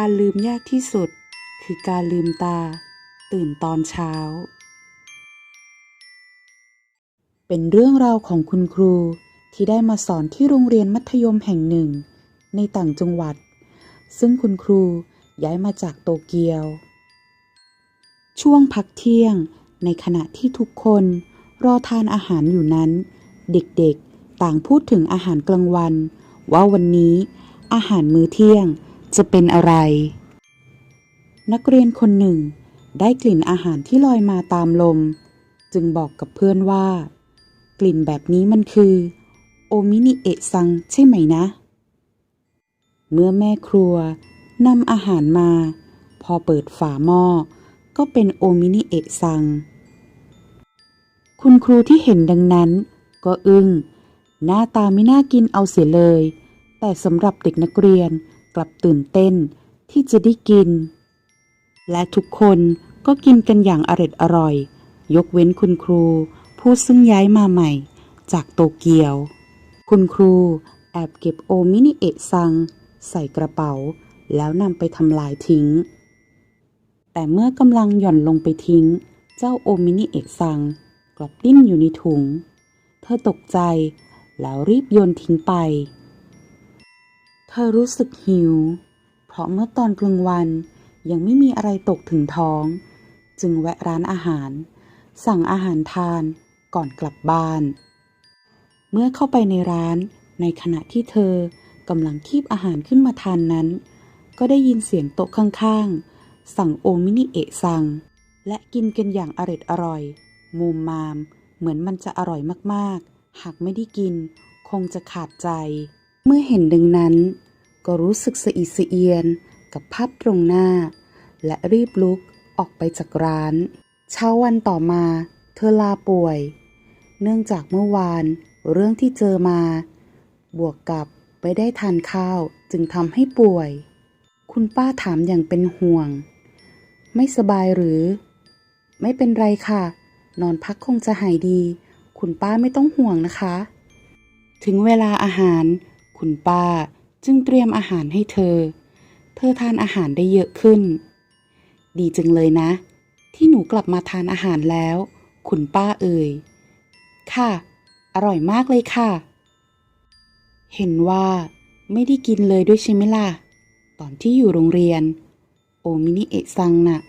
การลืมยากที่สุด คือการลืมตา ตื่นตอนเช้า เป็นเรื่องราวของคุณครูที่ได้มาสอนที่โรงเรียนมัธยมแห่งหนึ่ง ในต่างจังหวัด ซึ่งคุณครูย้ายมาจากโตเกียว ช่วงพักเที่ยง ในขณะที่ทุกคนรอทานอาหารอยู่นั้น เด็กๆต่างพูดถึงอาหารกลางวัน ว่าวันนี้อาหารมื้อเที่ยง จะเป็นอะไร นักเรียนคนหนึ่ง ได้กลิ่นอาหารที่ลอยมาตามลม จึงบอกกับเพื่อนว่า กลิ่นแบบนี้มันคือ โอมินิเอะซังใช่ไหมนะ เมื่อแม่ครัวนำอาหารมา พอเปิดฝาหม้อก็เป็นโอมินิเอะซัง คุณครูที่เห็นดังนั้น ก็อึง้งหน้าตาไม่น่ากินเอาเสียเลย แต่สำหรับเด็กนักเรียน กลับตื่นเต้นที่จะได้กิน และทุกคนก็กินกันอย่างอร็ดอร่อย ยกเว้นคุณครู ผู้ซึ่งย้ายมาใหม่ จากโตเกียว คุณครูแอบเก็บโอมินิเอะซัง ใส่กระเป๋า แล้วนำไปทำลายทิ้ง แต่เมื่อกำลังหย่อนลงไปทิ้ง เจ้าโอมินิเอะซัง กลับดิ้นอยู่ในถุง เธอตกใจแล้วรีบโยนทิ้งไป ธอรู้สึกหิว เพราะเมื่อตอนกลางวันยังไม่มีอะไรตกถึงท้อง จึงแวะร้านอาหาร สั่งอาหารทานก่อนกลับบ้าน เมื่อเข้าไปในร้านในขณะที่เธอกำลังคีบอาหารขึ้นมาทานนั้น ก็ได้ยินเสียงโต๊ะข้างๆ สั่งโอมินิเอะซัง และกินกันอย่างอร็ดอร่อย มูมมาม เหมือนมันจะอร่อยมากๆ หากไม่ได้กิน คงจะขาดใจ เมื่อเห็นดังนั้น ก็รู้สึกสะอิดสะเอียนกับภาพตรงหน้า และรีบลุกออกไปจากร้าน เช้าวันต่อมา เธอลาป่วย เนื่องจากเมื่อวานเรื่องที่เจอมา บวกกับไปได้ทานข้าวจึงทำให้ป่วย คุณป้าถามอย่างเป็นห่วง ไม่สบายหรือ ไม่เป็นไรค่ะ นอนพักคงจะหายดี คุณป้าไม่ต้องห่วงนะคะ ถึงเวลาอาหาร คุณป้า จึงเตรียมอาหารให้เธอ เธอทานอาหารได้เยอะขึ้น ดีจังเลยนะ ที่หนูกลับมาทานอาหารแล้ว คุณป้าเอ่ย ค่ะ อร่อยมากเลยค่ะ เห็นว่าไม่ได้กินเลยด้วยใช่ไหมล่ะ ตอนที่อยู่โรงเรียน โอมินิเอะซังน่ะ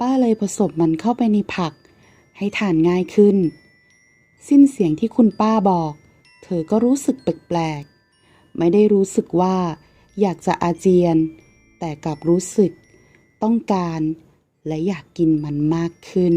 ป้าเลยผสมมันเข้าไปในผัก ให้ทานง่ายขึ้น สิ้นเสียงที่คุณป้าบอก เธอก็รู้สึกแปลก ไม่ได้รู้สึกว่าอยากจะอาเจียน แต่กลับรู้สึก ต้องการ และอยากกินมันมากขึ้น